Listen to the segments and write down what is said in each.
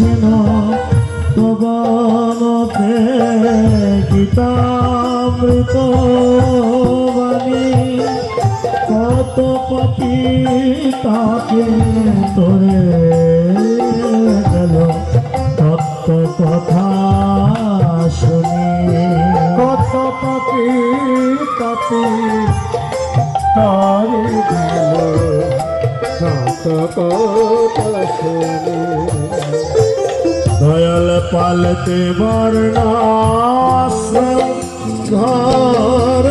শুনেছিল তবনতে গীতামৃত বাণী। কত পাপি তাকে তোরে গেল তত্ত্ব কথা শুনি। কত পাপি তাপি তারি সাত কথা শুনে। দয়াল পালতে বর্ণাশ্রম ঘর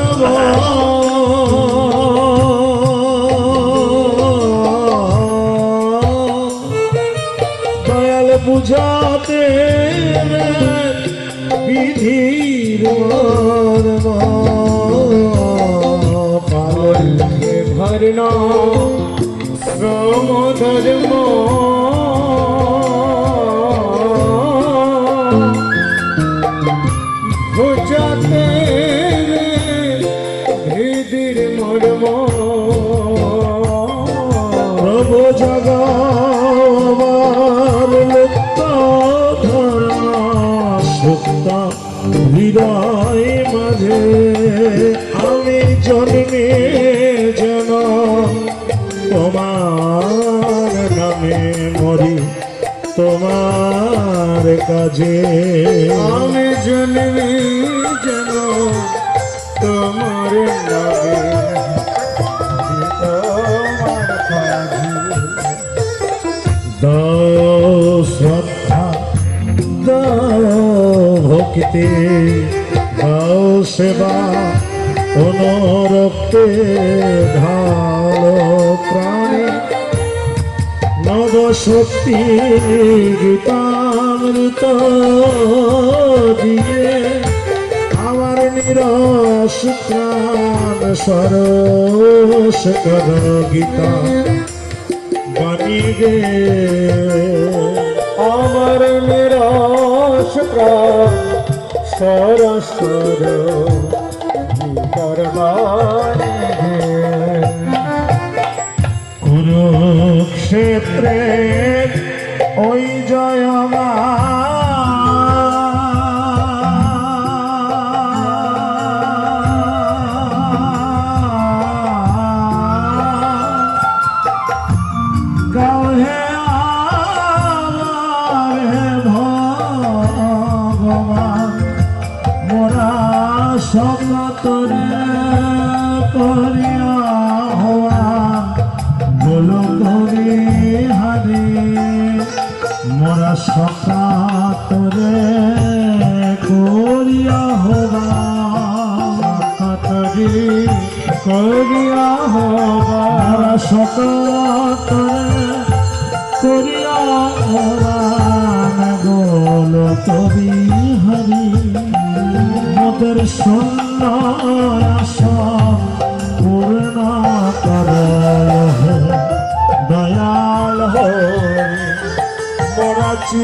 দয়াল বুঝাতে বিধির পালন ভরণ শ্রম ধর্ম। সুক্ত হৃদয় মাঝে আমি জন্মে যেন তোমার নামে মরি, তোমার কাজে। আমি জন্মে যেন তোমার নামে দাও ভক্তি দাও সেবা, অনুরক্তে ঢালো প্রাণে। নব শক্তি গীতামৃত দিয়ে আমার নিরস প্রাণ সরস কর গীতা। বাণী গে। আমার নিরাশ প্রাণ সরস্বর করবানে কুরুক্ষেত্রে সকতরে করিয়া হওয়া বল করি হারে। মোরা সকাতরে করিয়া হওয়া কাতরি করিয়া মোরা সকাতরে করিয়া হওয়া গোল করি হরি মোদের সন্ন্যাস